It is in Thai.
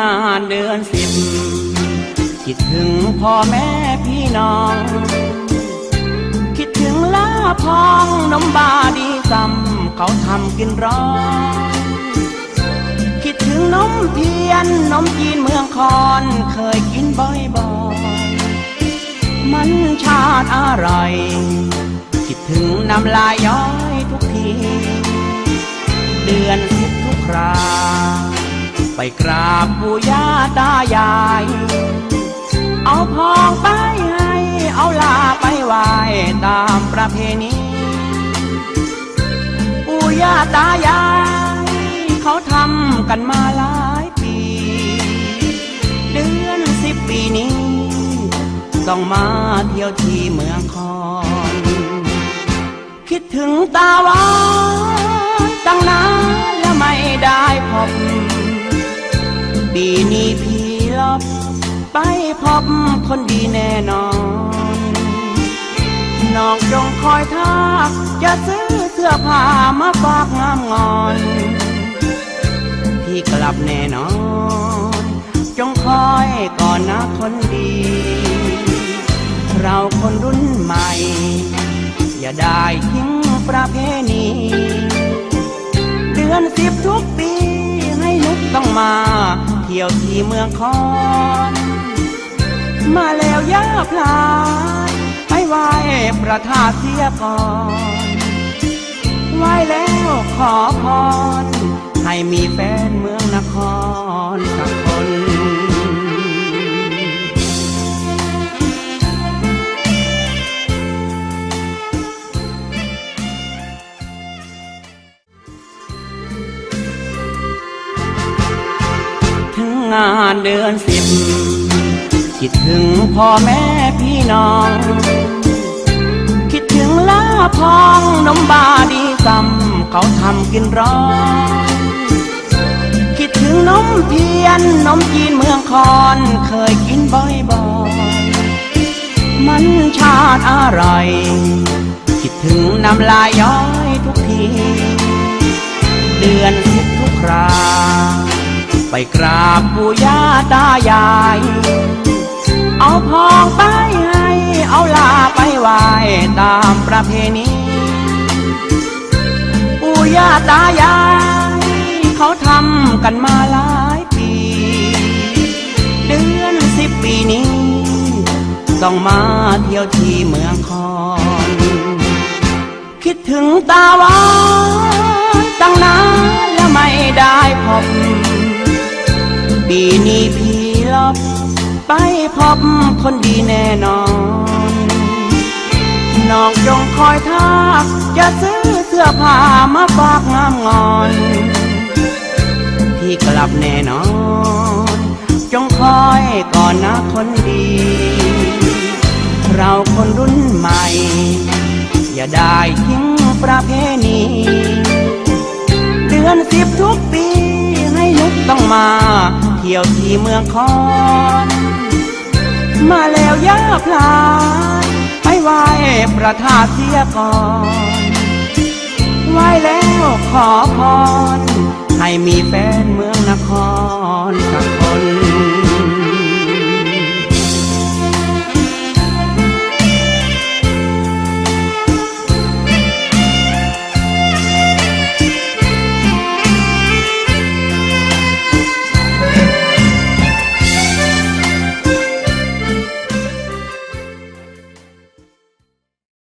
งานเดือนสิบคิดถึงพ่อแม่พี่น้อง คิดถึงลาพองนมบาดีซ้ำเขาทำกินร้อน คิดถึงนมเทียนนมจีนเมืองคอนเคยกินบ่อยๆมันชาติอร่อย คิดถึงน้ำลาย ไปกราบปู่ย่าตายาย เอาพองไปให้ เอาลาไปไหว้ตามประเพณีปู่ย่าตายาย เขาทำกันมาหลายปี เดือนสิบปีนี้ ต้องมาเที่ยวที่เมืองคอน คิดถึงตาวาน คนดีแน่นอน น้องจงคอยทักจะซื้อเสื้อผ้ามาฝากงามงอนพี่กลับแน่นอน จงคอยก่อนนะคนดี เราคนรุ่นใหม่ อย่าได้ทิ้งประเพณีเดือนสิบทุกปีให้นุกต้องมา เที่ยวที่เมืองคอน มาแล้วย่าพลายไปไหว้ประธาเสียก่อนไหว้แล้วขอพร ให้มีแฟนเมืองนครสักคนงานเดือนสิบ คิดถึงพ่อแม่พี่น้อง คิดถึงลาพองนมบาดีซ้ำเขาทำกินร้อน คิดถึงนมเทียนนมจีนเมืองคอนเคยกินบ่อยๆ มันชาติอร่อย คิดถึงน้ำลายย้อยทุกที เดือนสิบทุกคราไปกราบปู่ย่าตายาย เอาพองไปให้ เอาลาไปไหว้ตามประเพณีปู่ย่าตายาย เขาทำกันมาหลายปี เดือนสิบปีนี้ ต้องมาเที่ยวที่เมืองคอนคิดถึงตาหวานตั้งนานแล้วไม่ได้พบปีนี้พี่ลบ ไปพบคนดีแน่นอน น้องจงคอยทักจะซื้อเสื้อผ้ามาฝากงามงอน พี่กลับแน่นอน จงคอยก่อนนะคนดี เราคนรุ่นใหม่ อย่าได้ทิ้งประเพณีเดือนสิบทุกปีให้นุกต้องมา เที่ยวที่เมืองคอน มาแล้วย่าพลายไปไหว้ประธาเทียก่อนไหว้แล้วขอพรให้มีแฟนเมืองนคร